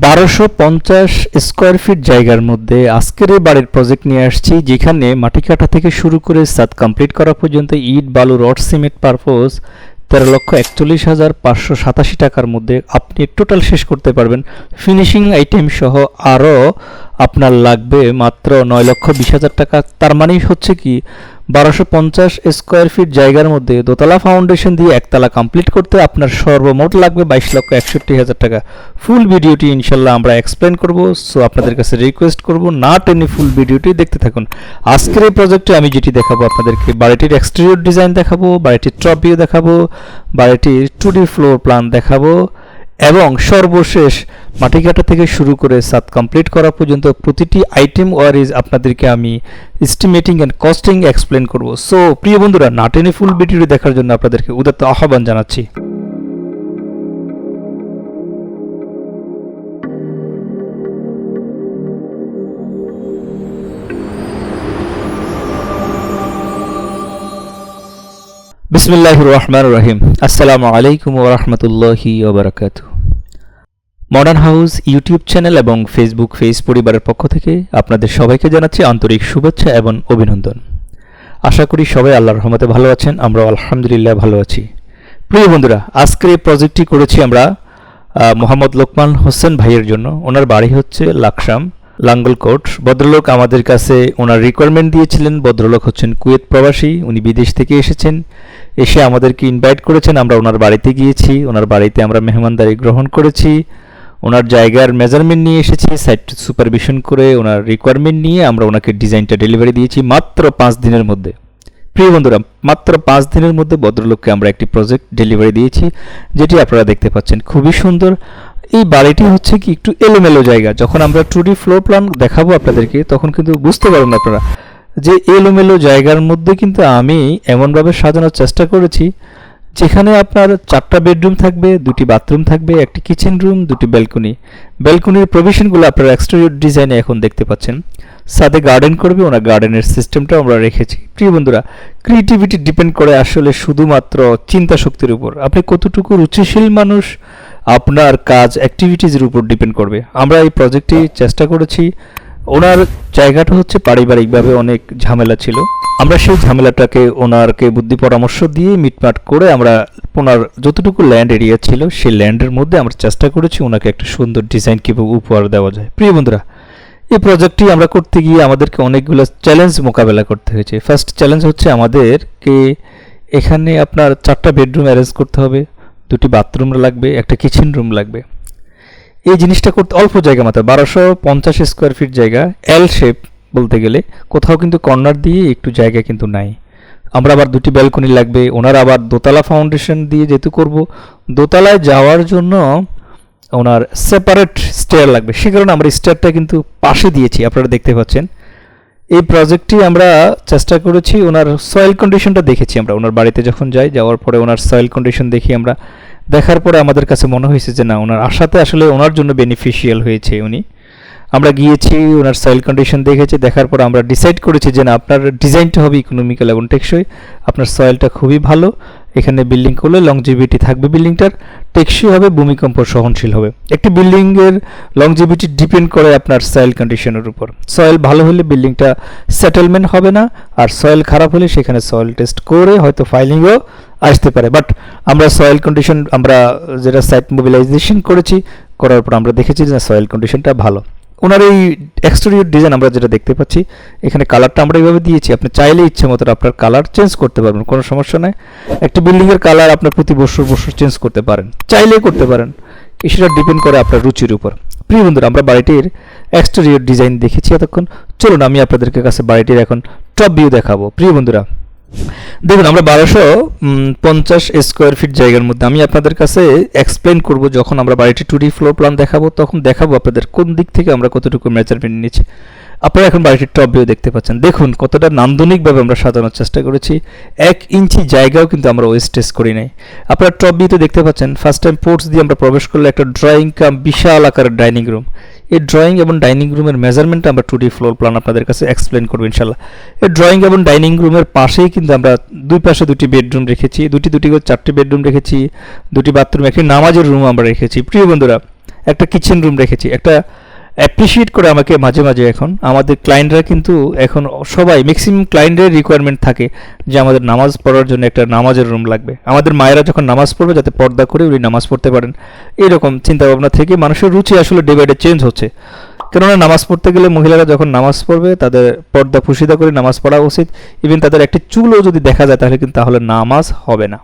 বারোশো পঞ্চাশ square feet জায়গার মধ্যে আজকের এই বাড়ির প্রজেক্ট নিয়ে আসছি, যেখানে মাটি কাটা থেকে শুরু করে সাত কমপ্লিট করা পর্যন্ত ইট, বালু, রড, সিমেন্ট পারপোজ তেরো লক্ষ একচল্লিশ হাজার পাঁচশো সাতাশি টাকার মধ্যে আপনি টোটাল শেষ করতে পারবেন। ফিনিশিং আইটেম সহ আরও আপনার লাগবে মাত্র নয় লক্ষ বিশ হাজার টাকা। তার মানেই হচ্ছে কি বারোশো পঞ্চাশ স্কোয়ার ফিট জায়গার মধ্যে দোতলা ফাউন্ডেশন দিয়ে একতলা কমপ্লিট করতে আপনার সর্বমোট লাগবে বাইশ লক্ষ একষট্টি হাজার টাকা। ফুল ভিডিওটি ইনশাল্লাহ আমরা এক্সপ্লেন করব সো আপনাদের কাছে রিকোয়েস্ট করব, না টেনে ফুল ভিডিওটি দেখতে থাকুন। আজকের এই প্রজেক্টে আমি যেটি দেখাবো আপনাদেরকে, বাড়িটির এক্সটেরিয়র ডিজাইন দেখাবো, বাড়িটির ভিউ দেখাবো, বাড়িটির টু ফ্লোর প্ল্যান দেখাবো এবং সর্বশেষ মাটি কাটা থেকে শুরু করে সাত কমপ্লিট করা পর্যন্ত প্রতিটি আইটেম ওয়ারিজ আপনাদেরকে আমি এস্টিমেটিং অ্যান্ড কস্টিং এক্সপ্লেন করব। সো প্রিয় বন্ধুরা নাটেনে ফুল ভিডিওটি দেখার জন্য আপনাদেরকে উদাত্ত আহ্বান জানাচ্ছি। বিসমিল্লাহ রহমান রহিম। আসসালামু আলাইকুম ওরহমতুল্লাহি ওবরাকাত মডার্ন হাউস, ইউটিউব চ্যানেল এবং ফেসবুক ফেস পরিবারের পক্ষ থেকে আপনাদের সবাইকে জানাচ্ছি আন্তরিক শুভেচ্ছা এবং অভিনন্দন। আশা করি সবাই আল্লাহর রহমতে ভালো আছেন আমরা আলহামদুলিল্লাহ ভালো আছি। প্রিয় বন্ধুরা, আজকের এই প্রজেক্টটি করেছি আমরা মোহাম্মদ লোকমান হোসেন ভাইয়ের জন্য। ওনার বাড়ি হচ্ছে লাকসাম লাঙ্গলকোট ভদ্রলোক আমাদের কাছে ওনার রিকোয়ারমেন্ট দিয়েছিলেন। ভদ্রলোক হচ্ছেন কুয়েত প্রবাসী, উনি বিদেশ থেকে এসেছেন। এসে আমাদেরকে ইনভাইট করেছেন। আমরা ওনার বাড়িতে গিয়েছি। ওনার বাড়িতে আমরা মেহমানদারি গ্রহণ করেছি। ওনার জায়গার মেজারমেন্ট নিয়ে এসেছি সাইট সুপারভিশন করে ওনার রিকোয়ারমেন্ট নিয়ে আমরা ওনাকে ডিজাইনটা ডেলিভারি দিয়েছি মাত্র পাঁচ দিনের মধ্যে। প্রিয় বন্ধুরা, মাত্র পাঁচ দিনের মধ্যে ভদ্রলোককে আমরা একটি প্রজেক্ট ডেলিভারি দিয়েছি, যেটি আপনারা দেখতে পাচ্ছেন, খুবই সুন্দর। এই বাড়িটি হচ্ছে কি একটু এলোমেলো জায়গা। যখন আমরা টু ডি ফ্লোর প্ল্যান দেখাবো আপনাদেরকে, তখন কিন্তু বুঝতে পারবেন আপনারা যে এলোমেলো জায়গার মধ্যে কিন্তু আমি এমনভাবে সাজানোর চেষ্টা করেছি যেখানে আপনার চারটা বেডরুম থাকবে, দুটি বাথরুম থাকবে, একটি কিচেন রুম দুটি ব্যালকনি ব্যালকনির প্রভিশনগুলো আপনার এক্সটেরিয়র ডিজাইনে এখন দেখতে পাচ্ছেন। সাথে গার্ডেন করবে, ওনার গার্ডেনের সিস্টেমটাও আমরা রেখেছি। প্রিয় বন্ধুরা ক্রিয়েটিভিটি ডিপেন্ড করে আসলে শুধুমাত্র চিন্তা শক্তির উপর। আপনি কতটুকু রুচিশীল মানুষ, আপনার কাজ অ্যাক্টিভিটিজের উপর ডিপেন্ড করবে। আমরা এই প্রজেক্টটি চেষ্টা করেছি। ওনার জায়গাটা হচ্ছে পারিবারিকভাবে অনেক ঝামেলা ছিল। আমরা সেই ঝামেলাটাকে, ওনারকে বুদ্ধি পরামর্শ দিয়ে মিটমাট করে আমরা ওনার যতটুকু ল্যান্ড এরিয়া ছিল, সেই ল্যান্ডের মধ্যে আমরা চেষ্টা করেছি ওনাকে একটা সুন্দর ডিজাইন কীভাবে উপহার দেওয়া যায়। প্রিয় বন্ধুরা, এই প্রজেক্টটি আমরা করতে গিয়ে আমাদেরকে অনেকগুলো চ্যালেঞ্জ মোকাবেলা করতে হয়েছে। ফার্স্ট চ্যালেঞ্জ হচ্ছে আমাদেরকে এখানে আপনার চারটা বেডরুম অ্যারেঞ্জ করতে হবে, দুটি বাথরুম লাগবে, একটা কিচেন রুম লাগবে। এই জিনিসটা করতে অল্প জায়গা মাত্র, বারোশো পঞ্চাশ স্কোয়ার ফিট জায়গা এল শেপ বলতে গেলে, কোথাও কিন্তু কর্নার দিয়ে একটু জায়গা কিন্তু নাই। আমরা আবার দুটি ব্যালকনি লাগবে, ওনার আবার দোতলা ফাউন্ডেশন দিয়ে যেহেতু করব, দোতলায় যাওয়ার জন্য ওনার সেপারেট স্টেয়ার লাগবে। সে কারণে আমরা স্টেয়ারটা কিন্তু পাশে দিয়েছি, আপনারা দেখতে পাচ্ছেন। এই প্রজেক্টটি আমরা চেষ্টা করেছি, ওনার সয়েল কন্ডিশনটা দেখেছি আমরা। ওনার বাড়িতে যখন যাই, যাওয়ার পরে ওনার সয়েল কন্ডিশন দেখি আমরা। দেখার পরে আমাদের কাছে মনে হয়েছে যে না, ওনার আশাতে আসলে ওনার জন্য বেনিফিশিয়াল হয়েছে উনি। আমরা গিয়েছি, ওনার সয়েল কন্ডিশন দেখেছি, দেখার পর আমরা ডিসাইড করেছি যে না, আপনার ডিজাইনটা হবে ইকোনমিক্যাল এবং টেকসই। আপনার সয়েলটা খুবই ভালো। এখানে বিল্ডিং করলে লংজিভিটি থাকবে বিল্ডিংটার টেকসই হবে ভূমিকম্প সহনশীল হবে। একটি বিল্ডিংয়ের লংজিভিটি ডিপেন্ড করে আপনার সয়েল কন্ডিশনের উপর। সয়েল ভালো হলে বিল্ডিংটা সেটেলমেন্ট হবে না, আর সয়েল খারাপ হলে সেখানে সয়েল টেস্ট করে হয়তো ফাইলিংও আসতে পারে। বাট আমরা সয়েল কন্ডিশন আমরা যেটা সাইট মোবিলাইজেশন করেছি, করার পর আমরা দেখেছি যে সয়েল কন্ডিশনটা ভালো। ওনার এই এক্সটেরিয়র ডিজাইন আমরা যেটা দেখতে পাচ্ছি, এখানে কালারটা আমরা এইভাবে দিয়েছি। আপনি চাইলে ইচ্ছে মতো আপনার কালার চেঞ্জ করতে পারবেন, কোনো সমস্যা নাই। একটা বিল্ডিংয়ের কালার আপনার প্রতি বছর বছর চেঞ্জ করতে পারেন, চাইলেই করতে পারেন। সেটা ডিপেন্ড করে আপনার রুচির উপর। প্রিয় বন্ধুরা, আমরা বাড়িটির এক্সটেরিয়র ডিজাইন দেখেছি এতক্ষণ। চলুন আমি আপনাদেরকে কাছে বাড়িটির এখন টপ ভিউ দেখাবো। প্রিয় বন্ধুরা দেখুন, আমরা বারোশো পঞ্চাশ স্কোয়ার ফিট জায়গার মধ্যে আমি আপনাদের কাছে এক্সপ্লেন করব যখন আমরা বাড়িটি টু ডি ফ্লোর প্ল্যান দেখাবো, তখন দেখাবো আপনাদের কোন দিক থেকে আমরা কতটুকু মেজারমেন্ট নিচ্ছি। আপনারা এখন বাড়িটির টপ ভিউ দেখতে পাচ্ছেন। দেখুন, কতটা নান্দনিকভাবে আমরা সাজানোর চেষ্টা করেছি। এক ইঞ্চি জায়গাও কিন্তু আমরা ওয়েস্টেজ করি নাই। আপনারা টপ ভিউতে দেখতে পাচ্ছেন ফার্স্ট টাইম পোর্টস দিয়ে আমরা প্রবেশ করলে একটা ড্রয়িং কাম বিশাল আকারের ডাইনিং রুম এই ড্রয়িং এবং ডাইনিং রুমের মেজারমেন্ট আমরা টু ডি ফ্লোর প্ল্যান আপনাদের কাছে এক্সপ্লেন করব ইনশাল্লাহ এই ড্রয়িং এবং ডাইনিং রুমের পাশেই কিন্তু আমরা দুই পাশে দুটি বেডরুম রেখেছি। দুটি দুটি করে চারটি বেডরুম রেখেছি, দুটি বাথরুম একটি নামাজের রুম আমরা রেখেছি। প্রিয় বন্ধুরা, একটা কিচেন রুম রেখেছি, একটা অ্যাপ্রিসিয়েট করে আমাকে মাঝে মাঝে এখন, আমাদের ক্লায়েন্টরা কিন্তু এখন সবাই ম্যাক্সিমাম ক্লায়েন্টের রিকোয়ারমেন্ট থাকে যে আমাদের নামাজ পড়ার জন্য একটা নামাজের রুম লাগবে। আমাদের মায়েরা যখন নামাজ পড়বে, যাতে পর্দা করে উনি নামাজ পড়তে পারেন। এরকম চিন্তাভাবনা থেকে মানুষের রুচি আসলে ডে বাই চেঞ্জ হচ্ছে। কেননা নামাজ পড়তে গেলে মহিলারা যখন নামাজ পড়বে, তাদের পর্দা ফুসিদা করে নামাজ পড়া উচিত। ইভেন তাদের একটি চুলও যদি দেখা যায়, তাহলে কিন্তু তাহলে নামাজ হবে না।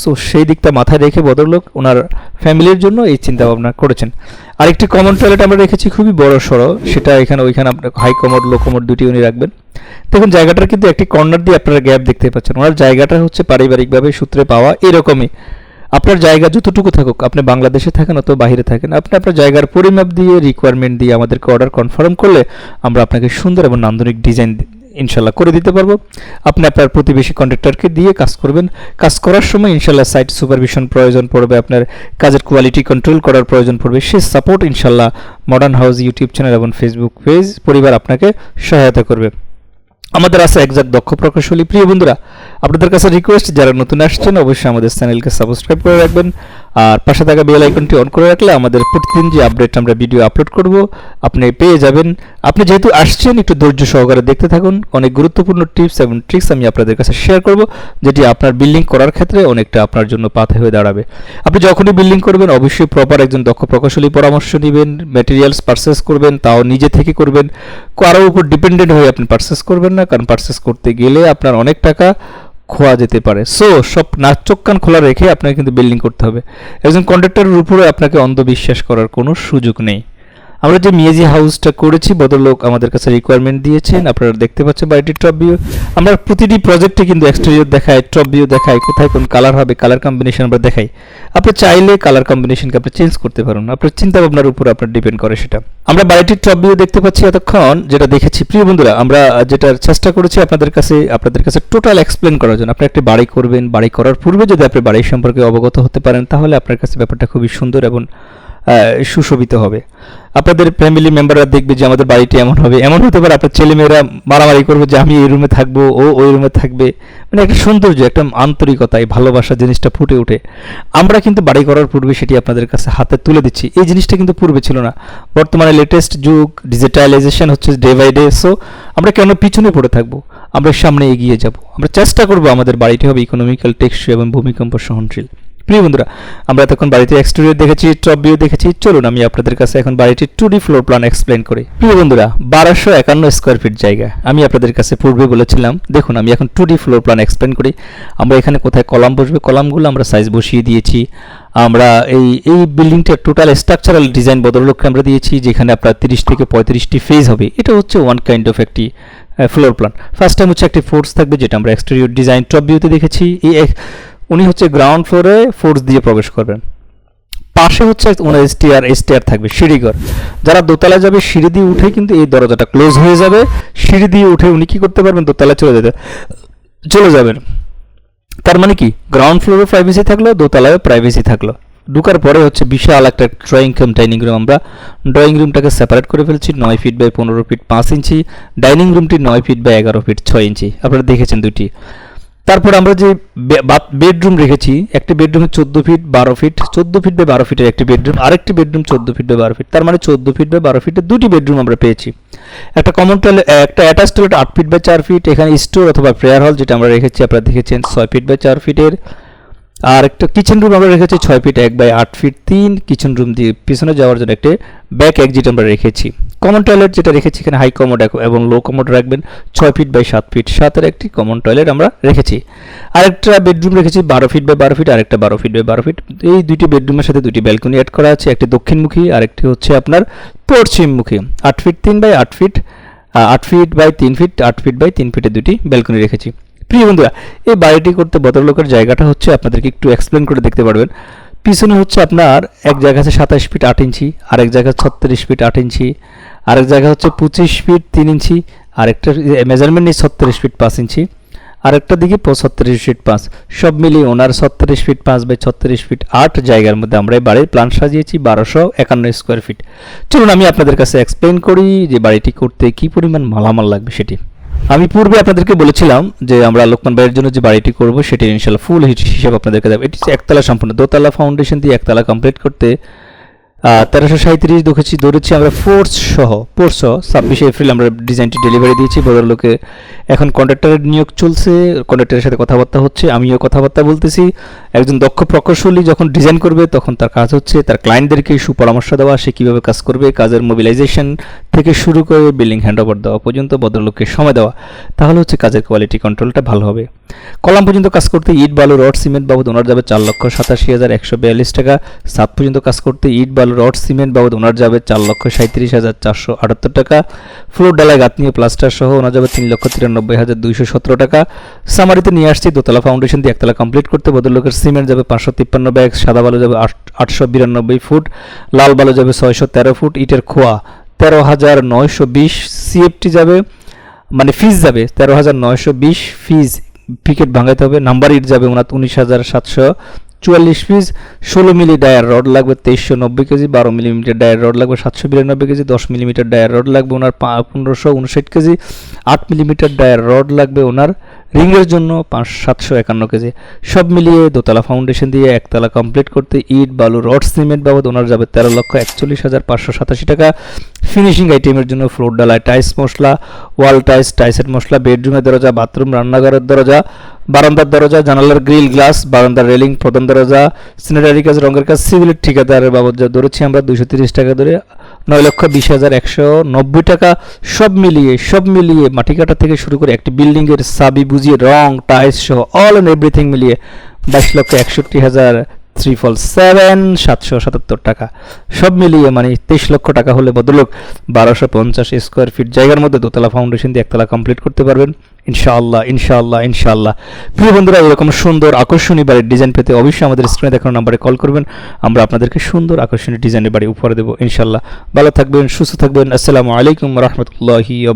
সো সেই দিকটা মাথায় রেখে ভদ্রলোক ওনার ফ্যামিলির জন্য এই চিন্তা ভাবনা করেছেন। আরেকটি কমন টয়লেট আমরা রেখেছি, খুবই বড় সড়ো সেটা এখানে ওইখানে আপনার হাই কমোড লো কমোড দুটি উনি রাখবেন। দেখুন, জায়গাটার কিন্তু একটি কর্নার দিয়ে আপনারা গ্যাপ দেখতে পাচ্ছেন। ওনার জায়গাটা হচ্ছে পারিবারিকভাবে সূত্রে পাওয়া এরকমই। আপনার জায়গা যতটুকু থাকুক, আপনি বাংলাদেশে থাকেন অথবা বাইরে থাকেন, আপনি আপনার জায়গার পরিমাপ দিয়ে রিকোয়ারমেন্ট দিয়ে আমাদেরকে অর্ডার কনফার্ম করলে আমরা আপনাকে সুন্দর এবং নান্দনিক ডিজাইন ইনশাল্লাহ করে দিতে পারব। আপনি আপনার প্রতিবেশী কন্ট্রাক্টরকে দিয়ে কাজ করবেন। কাজ করার সময় ইনশাল্লাহ সাইট সুপারভিশন প্রয়োজন পড়বে, আপনার কাজের কোয়ালিটি কন্ট্রোল করার প্রয়োজন পড়বে। সে সাপোর্ট ইনশাল্লাহ মডার্ন হাউস ইউটিউব চ্যানেল এবং ফেসবুক পেজ পরিবার আপনাকে সহায়তা করবে। আমাদের আছে একজাক দক্ষ প্রকৌশলী। প্রিয় বন্ধুরা, আপনাদের কাছে রিকোয়েস্ট যারা নতুন আসছেন, অবশ্যই আমাদের চ্যানেলকে সাবস্ক্রাইব করে রাখবেন। আর পাশে থাকা বেল আইকনটি অন করে রাখলে আমাদের প্রতিদিন যে আপডেট আমরা ভিডিও আপলোড করব, আপনি পেয়ে যাবেন। আপনি যেহেতু আসছেন, একটু ধৈর্য সহকারে দেখতে থাকুন। অনেক গুরুত্বপূর্ণ টিপস এবং ট্রিক্স আমি আপনাদের কাছে শেয়ার করব, যেটি আপনার বিল্ডিং করার ক্ষেত্রে অনেকটা আপনার জন্য পাথে হয়ে দাঁড়াবে। আপনি যখনই বিল্ডিং করবেন, অবশ্যই প্রপার একজন দক্ষ প্রকৌশলী পরামর্শ নেবেন ম্যাটেরিয়ালস পারচেস করবেন, তাও নিজে থেকে করবেন। কারোর উপর ডিপেন্ডেন্ট হয়ে আপনি পারচেস করবেন না, কারণ পারচেস করতে গেলে আপনার অনেক টাকা খোয়া যেতে পারে। সো সব নাক চোখ কান খোলা রেখে আপনাকে কিন্তু বিল্ডিং করতে হবে। একজন কন্ট্রাক্টরের উপরে আপনাকে অন্ধবিশ্বাস করার কোনো সুযোগ নেই। আমরা যে মিয়াজি হাউসটা করেছি, ভদ্রলোক আমাদের কাছে রিকোয়ারমেন্ট দিয়েছেন, আপনারা দেখতে পাচ্ছেন বাড়িটির টপ ভিউ আমরা প্রতিটি প্রজেক্টে কিন্তু এক্সটেরিয়র দেখাই টপ ভিউ দেখাই, কোথায় কোন কালার হবে কালার কম্বিনেশন আমরা দেখাই। আপনি চাইলে কালার কম্বিনেশনকে আপনি চেঞ্জ করতে পারেন, আপনার চিন্তা ভাবনার উপর আপনার ডিপেন্ড করে সেটা। আমরা বাড়িটির টপ ভিউ দেখতে পাচ্ছি এতক্ষণ, যেটা দেখেছি। প্রিয় বন্ধুরা, আমরা যেটার চেষ্টা করেছি আপনাদের কাছে আপনাদের কাছে টোটাল এক্সপ্লেন করার জন্য। আপনি একটি বাড়ি করবেন, বাড়ি করার পূর্বে যদি আপনি বাড়ি সম্পর্কে অবগত হতে পারেন, তাহলে আপনার কাছে ব্যাপারটা খুবই সুন্দর এবং সুশোভিত হবে। আপনাদের ফ্যামিলি মেম্বাররা দেখবে যে আমাদের বাড়িটি এমন হবে। এমন হতে পারে আপনার ছেলেমেয়েরা মারামারি করবে যে আমি এই রুমে থাকব, ও ওই রুমে থাকবে। মানে একটা সৌন্দর্য, একটা আন্তরিকতা, এই ভালোবাসা জিনিসটা ফুটে ওঠে। আমরা কিন্তু বাড়ি করার পূর্বে সেটি আপনাদের কাছে হাতে তুলে দিচ্ছি। এই জিনিসটা কিন্তু পূর্বে ছিল না। বর্তমানে লেটেস্ট যুগ ডিজিটালাইজেশন হচ্ছে ডে বাই ডে সো আমরা কেন পিছনে পড়ে থাকব? আমরা সামনে এগিয়ে যাব। আমরা চেষ্টা করব আমাদের বাড়িটি হবে ইকোনমিক্যাল টেকসই এবং ভূমিকম্প সহনশীল। প্রিয় বন্ধুরা, আমরা তখন বাড়িতে এক্সটেরিয়র দেখেছি টপ ভিউ দেখেছি। চলুন আমি আপনাদের কাছে এখন বাড়িটির two D floor plan explain করি। প্রিয় বন্ধুরা, বারোশো একান্ন স্কোয়ার ফিট জায়গা। আমি আপনাদের কাছে পূর্বে বলেছিলাম, দেখুন, আমি এখন two D floor plan explain করি। আমরা এখানে কোথায় কলাম বসবে, কলামগুলো আমরা সাইজ বসিয়ে দিয়েছি। আমরা এই এই বিল্ডিংটার টোটাল স্ট্রাকচারাল ডিজাইন বদলকে আমরা দিয়েছি, যেখানে আপনার তিরিশ থেকে পঁয়ত্রিশটি ফেজ হবে। এটা হচ্ছে ওয়ান কাইন্ড অফ একটি ফ্লোর প্ল্যান ফার্স্ট টাইম হচ্ছে একটি ফোর্স থাকবে, যেটা আমরা এক্সটেরিয়র ডিজাইন টপ ভিউতে দেখেছি। এই উনি হচ্ছে গ্রাউন্ড ফ্লোরে ফোর্স দিয়ে প্রবেশ করবেন। পাশে হচ্ছে ওনার স্টেয়ার স্টেয়ার থাকবে সিঁড়িঘর যারা দোতলা যাবে, সিঁড়ি দিয়ে উঠে কিন্তু এই দরজাটা ক্লোজ হয়ে যাবে। সিঁড়ি দিয়ে উঠে উনি কি করতে পারবেন? দোতলায় চলে যেতে চলে যাবেন। তার মানে কি? গ্রাউন্ড ফ্লোরে প্রাইভেসি থাকল দোতলায় প্রাইভেসি থাকল। ঢুকার পরে হচ্ছে বিশাল একটা ড্রয়িং কাম ডাইনিং রুম আমরা ড্রয়িং রুমটাকে সেপারেট করে ফেলছি, নয় ফিট বাই পনেরো ফিট পাঁচ ইঞ্চি। ডাইনিং রুমটি নয় ফিট বাই এগারো ফিট ছয় ইঞ্চি। আপনারা দেখেছেন দুটি তারপর আমরা যে বেডরুম রেখেছি, একটি বেডরুমে চোদ্দ ফিট, বারো ফিট। চোদ্দ ফিট বাই বারো ফিটের একটি বেডরুম। আরেকটি বেডরুম চোদ্দ ফিট বাই বারো ফিট। তার মানে চোদ্দ ফিট বাই বারো ফিটের দুটি বেডরুম আমরা পেয়েছি। একটা কমন টয়লেট একটা অ্যাটাচ টয়লেট আট ফিট বাই চার ফিট, এখানে স্টোর অথবা প্রেয়ার হল যেটা আমরা রেখেছি, আপনারা দেখেছেন ছয় ফিট বাই চার ফিটের। আর একটা কিচেন রুম আমরা রেখেছি ছয় ফিট এক বাই আট ফিট তিন। কিচেন রুম দিয়ে পিছনে যাওয়ার জন্য একটা ব্যাক এক্সিট আমরা রেখেছি। কমন টয়লেট যেটা রেখেছি এখানে হাই কমোড এবং লো কমোড রাখবেন ছয় ফিট বাই সাত ফিট সাতের একটি কমন টয়লেট আমরা রেখেছি। আরেকটা বেডরুম রেখেছি বারো ফিট বাই বারো ফিট আরেকটা বারো ফিট বাই বারো ফিট এই দুইটি বেডরুমের সাথে দুটি ব্যালকনি অ্যাড করা আছে, একটি দক্ষিণমুখী, আরেকটি হচ্ছে আপনার পশ্চিমমুখী। আট ফিট তিন বাই আট ফিট আট ফিট বাই তিন ফিট আট ফিট বাই তিন ফিটে দুটি ব্যালকনি রেখেছি। প্রিয় বন্ধুরা, এই বাড়িটি করতে ভদ্রলোকের জায়গাটা হচ্ছে, আপনাদেরকে একটু এক্সপ্লেন করে দেখতে পারবেন। পিছনে হচ্ছে আপনার এক জায়গা আছে সাতাশ ফিট আট ইঞ্চি, আরেক জায়গা ছত্রিশ ফিট আট ইঞ্চি, আরেক জায়গা হচ্ছে পঁচিশ ফিট তিন ইঞ্চি, আরেকটা মেজারমেন্ট নেই ছত্রিশ ফিট পাঁচ ইঞ্চি, আরেকটা দিকে ছত্রিশ ফিট পাঁচ। সব মিলিয়ে ওনার ছত্রিশ ফিট পাঁচ বাই ছত্রিশ ফিট আট জায়গার মধ্যে আমরা এই বাড়ির প্ল্যান সাজিয়েছি বারোশো একান্ন স্কোয়ার ফিট চলুন আমি আপনাদের কাছে এক্সপ্লেন করি যে বাড়িটি করতে কি পরিমাণ মালামাল লাগবে সেটি। আমি পূর্বে আপনাদেরকে বলেছিলাম যে আমরা লোকমান ভাইয়ের জন্য যে বাড়িটি করব, সেটি ইনশাল্লাহ ফুল হিসাব আপনাদেরকে দেবো। এটি একতলা সম্পূর্ণ। দোতলা ফাউন্ডেশন দিয়ে একতলা কমপ্লিট করতে তেরোশো সাঁত্রিশ দেখেছি ধরেছি আমরা ফোর্স সহ। ফোর্স সহ, ছাব্বিশে এপ্রিল আমরা ডিজাইনটি ডেলিভারি দিয়েছি। ভদ্রলোকে এখন কন্ট্রাক্টরের নিয়োগ চলছে। কন্ট্রাক্টরের সাথে কথাবার্তা হচ্ছে, আমিও কথাবার্তা বলতেছি। একজন দক্ষ প্রকৌশলী যখন ডিজাইন করবে, তখন তার কাজ হচ্ছে, তার ক্লায়েন্টদেরকে সুপরামর্শ দেওয়া, সে কীভাবে কাজ করবে, কাজের মোবিলাইজেশন থেকে শুরু করে বিল্ডিং হ্যান্ডওভার দেওয়া পর্যন্ত ভদ্রলোককে সময় দেওয়া, তাহলে হচ্ছে কাজের কোয়ালিটি কন্ট্রোলটা ভালো হবে। কলাম পর্যন্ত কাজ করতে ইট, বালু, রড, সিমেন্ট বাবদ ওনার যাবে চার লক্ষ সাতাশি হাজার একশো বিয়াল্লিশ টাকা। সাত পর্যন্ত কাজ করতে ইট, বালু, রড, সিমেন্ট বাবদ ওনার যাবে চার লক্ষ সাঁত্রিশ হাজার চারশো আটাত্তর টাকা। ফ্লোর ডালায় গাঁথনি ও প্লাস্টার সহ ওনার যাবে তিন লক্ষ তিরানব্বই হাজার দুইশো সতেরো টাকা। সামারিতে নিয়ে আসছি, দোতলা ফাউন্ডেশন দিয়ে একতলা কমপ্লিট করতে ভদ্রলোকের সিমেন্ট যাবে পাঁচশো তিপ্পান্ন ব্যাগ সাদা বালু যাবে আট- আটশো বিরানব্বই ফুট, লাল বালু যাবে ছয়শো তেরো ফুট, ইটের খোয়া তেরো হাজার নয়শো বিশ সিএফটি যাবে মানে ফিজ যাবে, তেরো হাজার নয়শো বিশ ফিজ পিকেট ভাঙাইতে হবে নাম্বার ইট যাবে ওনার উনিশ হাজার সাতশো চুয়াল্লিশ পিস ষোলো মিলি ডায়ার রড লাগবে তেইশশো নব্বই কেজি, বারো মিলিমিটার ডায়ার রড লাগবে সাতশো বিরানব্বই কেজি, দশ মিলিমিটার ডায়ার রড লাগবে ওনার পনেরোশো উনষাট কেজি, আট মিলিমিটার ডায়ার রড লাগবে ওনার রিংয়ের জন্য পাঁচ, সাতশো একান্ন কেজি। সব মিলিয়ে দোতলা ফাউন্ডেশন দিয়ে একতলা কমপ্লিট করতে ইট, বালু, রড, সিমেন্ট বাবদ ওনার যাবে তেরো লক্ষ একচল্লিশ হাজার পাঁচশো সাতাশি টাকা। ফিনিশিং আইটেমের জন্য ফ্লোর ডালায় টাইস মশলা, ওয়াল টাইস টাইসের মশলা, বেডরুমের দরজা, বাথরুম, রান্নাঘরের দরজা, বারান্দার দরজা, জানালার গ্রিল, গ্লাস, বারান্দার রেলিং, প্রধান দরজা সিনারি কাজ, রঙের কাজ, সিভিলের ঠিকাদারের বাবদ যা ধরেছি আমরা দুশো তিরিশ টাকা ধরে। নয় লক্ষ বিশ হাজার একশো নব্বই টাকা। সব মিলিয়ে সব মিলিয়ে মাটি কাটা থেকে শুরু করে একটি বিল্ডিংয়ের সাবি বুঝিয়ে রং, টাইলস সহ অল অ্যান্ড এভরিথিং মিলিয়ে বাইশ লক্ষ একষট্টি হাজার থ্রি ফল সেভেন সাতশো সাতাত্তর টাকা। সব মিলিয়ে মানে তেইশ লক্ষ টাকা হলে বদলোক। বারোশো পঞ্চাশ স্কোয়ার ফিট জায়গার মধ্যে দোতলা ফাউন্ডেশন দিয়ে একতলা কমপ্লিট করতে পারবেন। ইনশাআল্লাহ ইনশাআল্লাহ ইনশাআল্লাহ। প্রিয় বন্ধুরা, এরকম সুন্দর, আকর্ষণীয় বাড়ির ডিজাইন পেতে অবশ্যই আমাদের স্ক্রিনে দেখানো নাম্বারে কল করবেন। আমরা আপনাদেরকে সুন্দর, আকর্ষণীয় ডিজাইনের বাড়ি উপহার দেবো, ইনশাআল্লাহ। ভালো থাকবেন, সুস্থ থাকবেন। আসসালামু আলাইকুম রহমতুল্লাহি